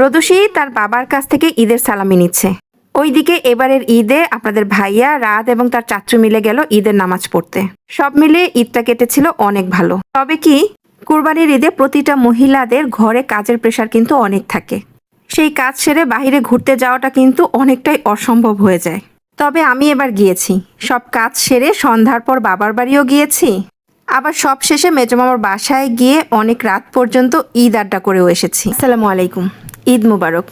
রদুষি তার বাবার কাছ থেকে ঈদের সালামি নিচ্ছে। ওইদিকে এবারের ঈদে আপনাদের ভাইয়া রাত এবং তার চাচু মিলে গেল ঈদের নামাজ পড়তে। সব মিলে ঈদটা কেটেছিল অনেক ভালো। তবে কি, কুরবানির ঈদে প্রতিটা মহিলাদের ঘরে কাজের প্রেশার কিন্তু অনেক থাকে। সেই কাজ সেরে বাইরে ঘুরতে যাওয়াটা কিন্তু অনেকটাই অসম্ভব হয়ে যায়। তবে আমি এবার গিয়েছি। সব কাজ সেরে সন্ধ্যার পর বাবার বাড়িও গিয়েছি। আবার সব শেষে মেজমামার বাসায় গিয়ে অনেক রাত পর্যন্ত ঈদ আড্ডা করেও এসেছি। আসসালামু আলাইকুম। ঈদ মুবারক।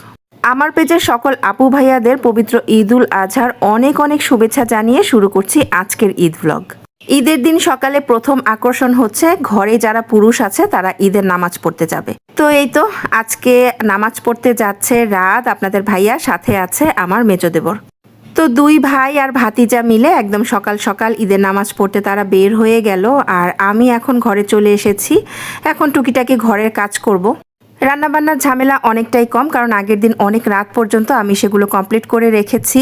আমার পেজের সকল আপু ভাইয়াদের পবিত্র ঈদুল আজহার অনেক অনেক শুভেচ্ছা জানিয়ে শুরু করছি আজকের ঈদ ভ্লগ ঈদের দিন সকালে প্রথম আকর্ষণ হচ্ছে ঘরে যারা পুরুষ আছে তারা ঈদের নামাজ পড়তে যাবে। তো এই তো, আজকে নামাজ পড়তে যাচ্ছে রাত, আপনাদের ভাইয়া সাথে আছে আমার মেজদেবর তো দুই ভাই আর ভাতিজা মিলে একদম সকাল সকাল ঈদের নামাজ পড়তে তারা বের হয়ে গেল, আর আমি এখন ঘরে চলে এসেছি। এখন টুকিটাকি ঘরের কাজ করব। রান্নাবান্নার ঝামেলা অনেকটাই কম, কারণ আগের দিন অনেক রাত পর্যন্ত আমি সেগুলো কমপ্লিট করে রেখেছি।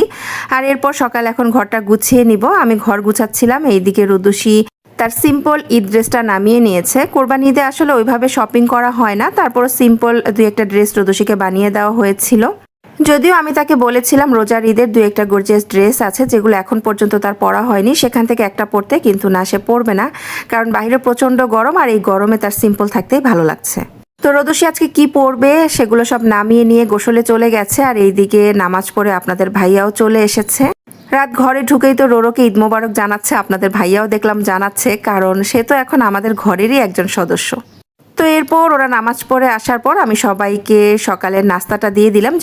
আর এরপর সকাল এখন ঘরটা গুছিয়ে নিব। আমি ঘর গুছাচ্ছিলাম, এইদিকে রুদুষি তার সিম্পল ঈদ ড্রেসটা নামিয়ে নিয়েছে। কোরবানি ঈদে আসলে ওইভাবে শপিং করা হয় না তারপর সিম্পল দুই একটা ড্রেস রুদুষিকে বানিয়ে দেওয়া হয়েছিল। যদিও আমি তাকে বলেছিলাম রোজার ঈদের দু একটা গর্জিয়াস ড্রেস আছে, যেগুলো এখন পর্যন্ত তার পরা হয়নি। সেখান থেকে একটা পরতে কিন্তু না, সে পরবে না, কারণ বাইরে প্রচণ্ড গরম আর এই গরমে তার সিম্পল থাকতেই ভালো লাগছে। তো রোদসী আজকে কি পড়বে সেগুলো সব নামিয়ে নিয়ে গোসলে চলে গেছে আর এইদিকে নামাজ পড়ে আপনাদের ভাইয়াও চলে এসেছে। রাত ঘরে ঢুকেই তো রোরোকে ঈদ মোবারক জানাচ্ছে, আপনাদের ভাইয়াও দেখলাম জানাচ্ছে, কারণ সে তো এখন আমাদের ঘরেরই একজন সদস্য। তো এরপর ওরা নামাজ পড়ে আসার পর আমি সবাইকে সকালের নাস্তাটা দিয়ে দিলাম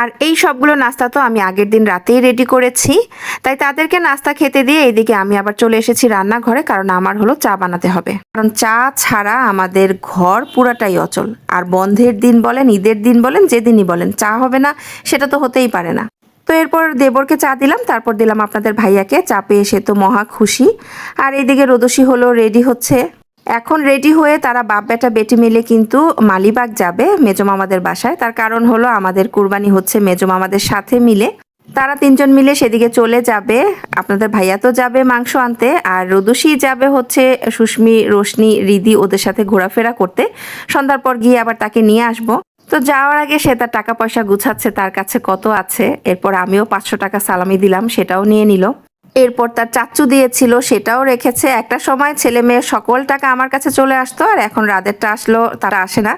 আর এই সবগুলো নাস্তা তো আমি আগের দিন রাতেই রেডি করেছি। তাই তাদেরকে নাস্তা খেতে দিয়ে এইদিকে আমি আবার চলে এসেছি রান্নাঘরে, কারণ আমার হলো চা বানাতে হবে। কারণ চা ছাড়া আমাদের ঘর পুরাটাই অচল। আর বন্ধের দিন বলেন, ঈদের দিন বলেন, যেদিনই বলেন, চা হবে না, সেটা তো হতেই পারে না। তো এরপর দেবরকে চা দিলাম, তারপর দিলাম আপনাদের ভাইয়াকে। চা পেয়ে সে তো মহা খুশি। আর এইদিকে রোদসী হলো রেডি হচ্ছে। এখন রেডি হয়ে তারা বাপ বেটা বেটি মিলে কিন্তু মালিবাগ যাবে মেজমামাদের বাসায়। তার কারণ হলো আমাদের কুরবানি হচ্ছে মেজমামাদের সাথে মিলে। তারা তিনজন মিলে সেদিকে চলে যাবে। আপনাদের ভাইয়া তো যাবে মাংস আনতে, আর রদুষি যাবে হচ্ছে সুস্মি, রোশনি, রিদি ওদের সাথে ঘোরাফেরা করতে। সন্ধ্যার পর গিয়ে আবার তাকে নিয়ে আসব। তো যাওয়ার আগে সে তার টাকা পয়সা গুছাচ্ছে, তার কাছে কত আছে, এরপর আমিও পাঁচশো টাকা সালামি দিলাম, সেটাও নিয়ে নিল। এরপর তার চাচ্চু দিয়েছিল, সেটাও রেখেছে। একটা সময় ছেলে মেয়ে সকল টাকা আমার কাছে চলে আসতো, আর এখন রাদেরটা আসলো, তারা আসে না।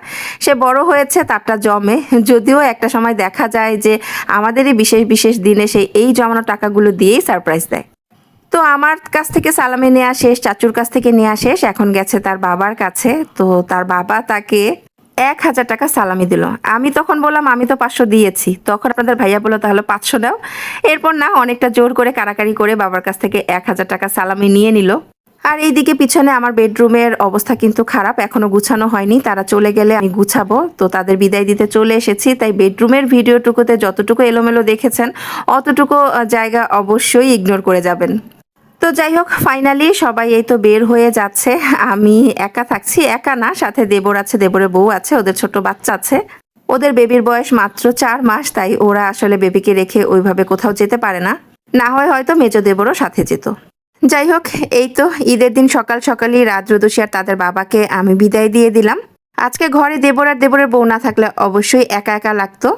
সে বড় হয়েছে, তারটা জমে। যদিও একটা সময় দেখা যায় যে আমাদেরই বিশেষ বিশেষ দিনে সেই এই জমানো টাকাগুলো দিয়েই সারপ্রাইজ দেয়। তো আমার কাছ থেকে সালামে নেওয়া শেষ, চাচুর কাছ থেকে নেওয়া শেষ, এখন গেছে তার বাবার কাছে। তো তার বাবা তাকে এক হাজার টাকা সালামি দিল। আমি তখন বললাম, আমি তো পাঁচশো দিয়েছি। তখন আপনাদের ভাইয়া বলল, তাহলে পাঁচশো দাও। এরপর না অনেকটা জোর করে কারাকারি করে বাবার কাছ থেকে এক হাজার টাকা সালামি নিয়ে নিল। আর এইদিকে পিছনে আমার বেডরুমের অবস্থা কিন্তু খারাপ, এখনও গুছানো হয়নি। তারা চলে গেলে আমি গুছাবো। তো তাদের বিদায় দিতে চলে এসেছি। তাই বেডরুমের ভিডিওটুকুতে যতটুকু এলোমেলো দেখেছেন, অতটুকু জায়গা অবশ্যই ইগনোর করে যাবেন। তো যাই হোক ফাইনালি সবাই এই তো বের হয়ে যাচ্ছে। আমি একা থাকছি, একা না, সাথে দেবর আছে, দেবরের বউ আছে, ওদের ছোট বাচ্চা আছে। ওদের বেবির বয়স মাত্র চার মাস, তাই ওরা আসলে বেবিকে রেখে ওইভাবে কোথাও যেতে পারে না। না হয় হয়তো মেজ দেবরও সাথে যেত। যাই হোক, এই তো ঈদের দিন সকাল সকালই রাত রুদুষি আর তাদের বাবাকে আমি বিদায় দিয়ে দিলাম। আজকে ঘরে দেবর আর দেবরের বউ না থাকলে অবশ্যই একা একা লাগতো।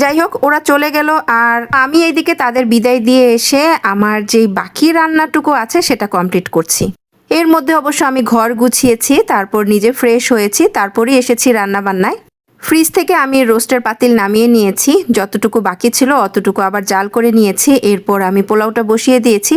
যাই হোক, ওরা চলে গেল আর আমি এইদিকে তাদের বিদায় দিয়ে এসে আমার যেই বাকি রান্নাটুকু আছে সেটা কমপ্লিট করছি। এর মধ্যে অবশ্য আমি ঘর গুছিয়েছি, তারপর নিজে ফ্রেশ হয়েছি, তারপরই এসেছি রান্না বান্নায় ফ্রিজ থেকে আমি রোস্টের পাতিল নামিয়ে নিয়েছি, যতটুকু বাকি ছিল অতটুকু আবার জাল করে নিয়েছি, এরপর আমি পোলাওটা বসিয়ে দিয়েছি।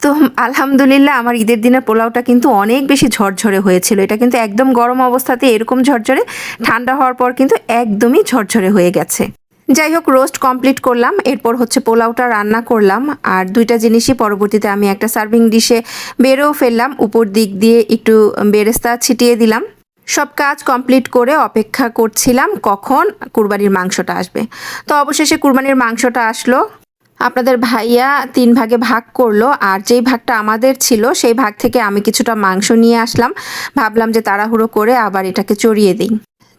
তো আলহামদুলিল্লাহ, আমার ঈদের দিনের পোলাওটা কিন্তু অনেক বেশি ঝরঝরে হয়েছিল। এটা কিন্তু একদম গরম অবস্থাতে এরকম ঝরঝরে, ঠান্ডা হওয়ার পর কিন্তু একদমই ঝরঝরে হয়ে গেছে। যাই হোক রোস্ট কমপ্লিট করলাম, এরপর হচ্ছে পোলাওটা রান্না করলাম, আর দুইটা জিনিসই পরবর্তীতে আমি একটা সার্ভিং ডিশে বেরেও ফেললাম, উপর দিক দিয়ে একটু বেরেস্তা ছিটিয়ে দিলাম। সব কাজ কমপ্লিট করে অপেক্ষা করছিলাম কখন কুরবানির মাংসটা আসবে। তো অবশেষে কুরবানির মাংসটা আসলো। আপনাদের ভাইয়া তিন ভাগে ভাগ করল, আর যেই ভাগটা আমাদের ছিল, সেই ভাগ থেকে আমি কিছুটা মাংস নিয়ে আসলাম। ভাবলাম যে তাড়াহুড়ো করে আবার এটাকে চড়িয়ে দিই।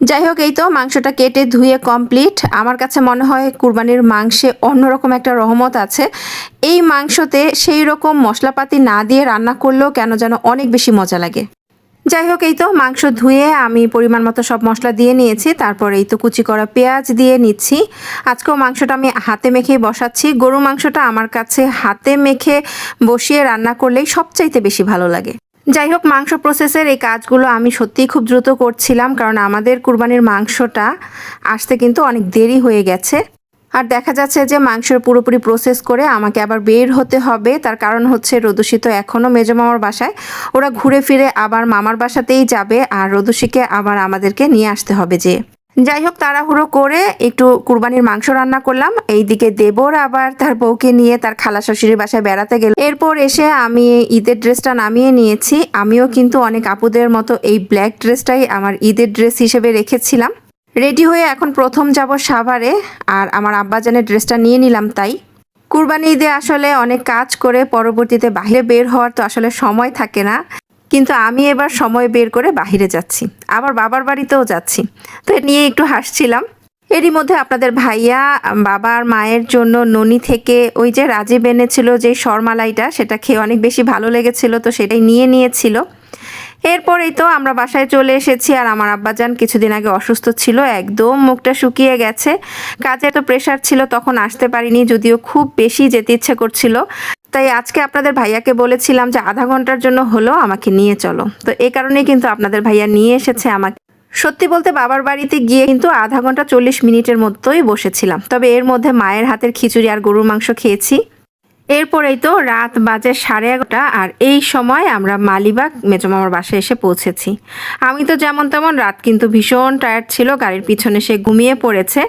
যাই হোক এই তো মাংসটা কেটে ধুয়ে কমপ্লিট আমার কাছে মনে হয় কুরবানির মাংসে অন্যরকম একটা রহমত আছে। এই মাংসতে সেই রকম মশলাপাতি না দিয়ে রান্না করলেও কেন যেন অনেক বেশি মজা লাগে। যাই হোক এই তো মাংস ধুয়ে আমি পরিমাণ মতো সব মশলা দিয়ে নিয়েছি। তারপর এই তো কুচি করা পেঁয়াজ দিয়ে নিচ্ছি। আজকেও মাংসটা আমি হাতে মেখেই বসাচ্ছি। গরু মাংসটা আমার কাছে হাতে মেখে বসিয়ে রান্না করলেই সবচাইতে বেশি ভালো লাগে। যাই হোক মাংস প্রসেসের এই কাজগুলো আমি সত্যিই খুব দ্রুত করছিলাম, কারণ আমাদের কুরবানির মাংসটা আসতে কিন্তু অনেক দেরি হয়ে গেছে। আর দেখা যাচ্ছে যে মাংসের পুরোপুরি প্রসেস করে আমাকে আবার বের হতে হবে। তার কারণ হচ্ছে রদুষি তো এখনও মেজো মামার বাসায়। ওরা ঘুরে ফিরে আবার মামার বাসাতেই যাবে, আর রদুষিকে আবার আমাদেরকে নিয়ে আসতে হবে যে যাই হোক তাড়াহুড়ো করে একটু কুরবানির মাংস রান্না করলাম। এইদিকে দেবর আবার তার বউকে নিয়ে তার খালা শ্বশুরের বাসায় বেড়াতে গেল। এরপর এসে আমি ঈদের ড্রেসটা নামিয়ে নিয়েছি। আমিও কিন্তু অনেক আপুদের মতো এই ব্ল্যাক ড্রেসটাই আমার ঈদের ড্রেস হিসেবে রেখেছিলাম। রেডি হয়ে এখন প্রথম যাব সাভারে, আর আমার আব্বাজানের ড্রেসটা নিয়ে নিলাম তাই। কুরবানি ঈদে আসলে অনেক কাজ করে পরবর্তীতে বাইরে বের হওয়ার তো আসলে সময় থাকে না। কিন্তু আমি এবার সময় বের করে বাইরে যাচ্ছি। আবার বাবার বাড়িতেও যাচ্ছি। তো এ নিয়ে একটু হাসছিলাম। এরই মধ্যে আপনাদের ভাইয়া, বাবার মায়ের জন্য ননি থেকে ওই যে রাজীব এনেছিল যে শর্মালাইটা, সেটা খেয়ে অনেক বেশি ভালো লেগেছিল, তো সেটাই নিয়ে নিয়েছিল। এরপরেই তো আমরা বাসায় চলে এসেছি আর আমার আব্বাজান কিছুদিন আগে অসুস্থ ছিল, একদম মুখটা শুকিয়ে গেছে। কাজে তো প্রেশার ছিল, তখন আসতে পারিনি, যদিও খুব বেশি যেতে ইচ্ছে করছিল। তাই আজকে আপনাদের ভাইয়াকে বলেছিলাম যে আধা ঘণ্টার জন্য হলো আমাকে নিয়ে চলো। তো এ কারণেই কিন্তু আপনাদের ভাইয়া নিয়ে এসেছে আমাকে। সত্যি বলতে বাবার বাড়িতে গিয়ে কিন্তু আধা ঘণ্টা চল্লিশ মিনিটের মতোই বসেছিলাম। তবে এর মধ্যে মায়ের হাতের খিচুড়ি আর গরুর মাংস খেয়েছি। এরপরেই তো রাত বাজে সাড়ে এগারোটা আর এই সময় আমরা মালিবাগ মেজমামার বাসায় এসে পৌঁছেছি। আমি তো যেমন তেমন রাত কিন্তু ভীষণ টায়ার্ড ছিল, গাড়ির পিছনে সে ঘুমিয়ে পড়েছে।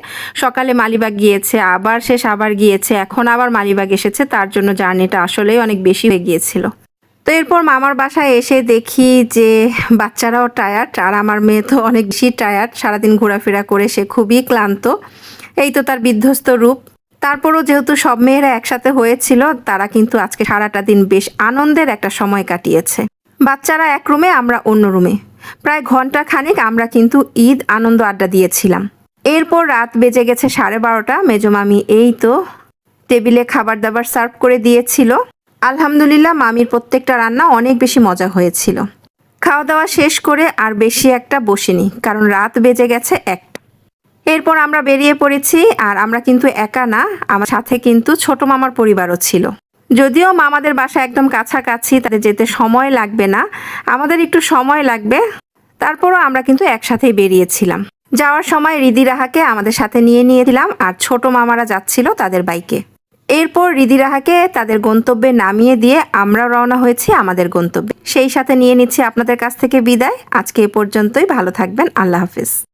সকালে মালিবাগ গিয়েছে, আবার শেষ আবার গিয়েছে, এখন আবার মালিবাগ এসেছে, তার জন্য জার্নিটা আসলেই অনেক বেশি হয়ে গিয়েছিল। তো এরপর মামার বাসায় এসে দেখি যে বাচ্চারাও টায়ার্ড আর আমার মেয়ে তো অনেক বেশি টায়ার্ড সারাদিন ঘোরাফেরা করে সে খুবই ক্লান্ত। এই তো তার বিধ্বস্ত রূপ। তারপরও যেহেতু সব মেয়েরা একসাথে হয়েছিল, তারা কিন্তু আজকে সারাটা দিন বেশ আনন্দের একটা সময় কাটিয়েছে। বাচ্চারা এক রুমে, আমরা অন্য রুমে। প্রায় ঘণ্টা খানিক আমরা কিন্তু ঈদ আনন্দ আড্ডা দিয়েছিলাম। এরপর রাত বেজে গেছে সাড়ে বারোটা। মেজমামি এই তো টেবিলে খাবার দাবার সার্ভ করে দিয়েছিল। আলহামদুলিল্লাহ, মামির প্রত্যেকটা রান্না অনেক বেশি মজা হয়েছিল। খাওয়া দাওয়া শেষ করে আর বেশি একটা বসিনি, কারণ রাত বেজে গেছে একটা। এরপর আমরা বেরিয়ে পড়েছি আর আমরা কিন্তু একা না, আমার সাথে কিন্তু ছোট মামার পরিবারও ছিল। যদিও মামাদের বাসা একদম কাছাকাছি, তাদের যেতে সময় লাগবে না, আমাদের একটু সময় লাগবে। তারপরও আমরা কিন্তু একসাথেই বেরিয়েছিলাম। যাওয়ার সময় রিদি রাহাকে আমাদের সাথে নিয়ে নিয়েছিলাম আর ছোট মামারা যাচ্ছিল তাদের বাইকে। এরপর রিদি রাহাকে তাদের গন্তব্যে নামিয়ে দিয়ে আমরা রওনা হয়েছি আমাদের গন্তব্যে। সেই সাথে নিয়ে নিচ্ছি আপনাদের কাছ থেকে বিদায়। আজকে এ পর্যন্তই, ভালো থাকবেন, আল্লাহ হাফিজ।